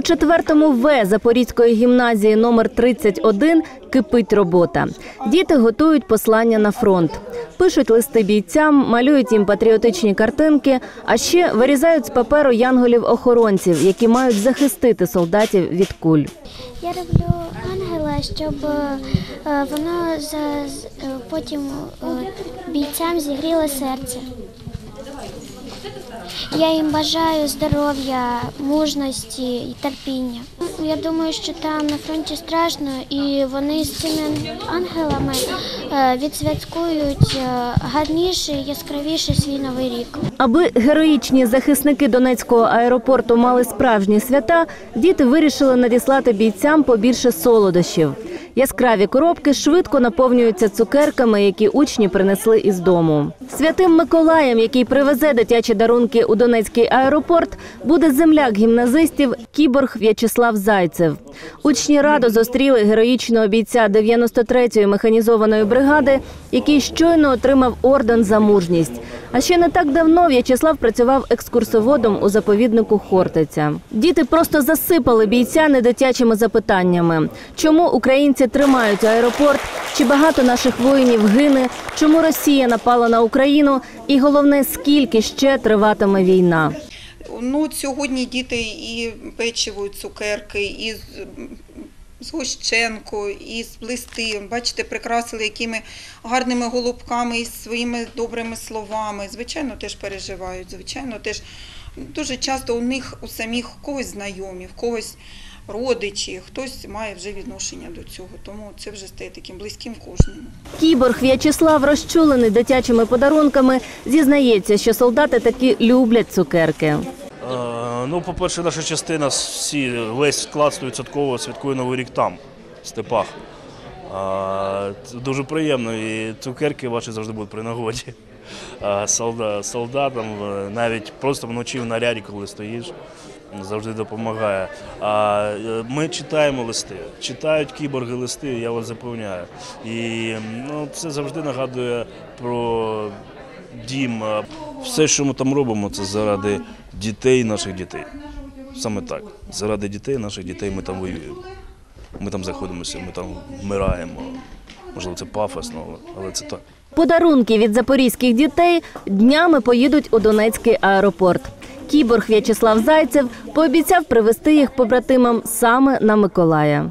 У четвертому В Запорізької гімназії номер 31 кипить робота. Діти готують послання на фронт. Пишуть листи бійцям, малюють їм патріотичні картинки, а ще вирізають з паперу янголів-охоронців, які мають захистити солдатів від куль. Я роблю ангела, щоб е, воно за, е, потім е, бійцям зігріло серце. Я їм бажаю здоров'я, мужності і терпіння. Я думаю, що там на фронті страшно, і вони з цими ангелами е, відсвяткують е, гарніший, яскравіший свій новий рік. Аби героїчні захисники Донецького аеропорту мали справжні свята, діти вирішили надіслати бійцям побільше солодощів. Яскраві коробки швидко наповнюються цукерками, які учні принесли із дому. Святим Миколаєм, який привезе дитячі дарунки у Донецький аеропорт, буде земляк гімназистів кіборг В'ячеслав Зайцев. Учні радо зустріли героїчного бійця 93-ї механізованої бригади, який щойно отримав орден за мужність. А ще не так давно В'ячеслав працював екскурсоводом у заповіднику Хортиця. Діти просто засипали бійця недитячими запитаннями: чому українці тримають аеропорт? Чи багато наших воїнів гине? Чому Росія напала на Україну? І головне, скільки ще триватиме війна? Ну, сьогодні діти і печиво, і цукерки, і з- згущенку, і з листи. Бачите, прикрасили якими гарними голубками і своїми добрими словами. Звичайно, теж переживають. Звичайно, теж дуже часто у них у самих когось знайомі, в когось родичі, хтось має вже відношення до цього. Тому це вже стає таким близьким кожному. Кіборг В'ячеслав, розчулений дитячими подарунками, зізнається, що солдати таки люблять цукерки. Ну, по-перше, наша частина всі, весь склад 100% святкує Новий рік там, в степах. А, дуже приємно, і цукерки ваші завжди будуть при нагоді. А солда- Солдатам е, навіть просто вночі в наряді, коли стоїш, завжди допомагає. А е, ми читаємо листи, читають кіборги листи, я вас запевняю. І ну, це завжди нагадує про дім. Все, що ми там робимо, це заради дітей наших дітей. Саме так. Заради дітей наших дітей ми там воюємо. Ми там знаходимося, ми там вмираємо. Можливо, це пафосно, але це так. Подарунки від запорізьких дітей днями поїдуть у Донецький аеропорт. Кіборг В'ячеслав Зайцев пообіцяв привезти їх побратимам саме на Миколая.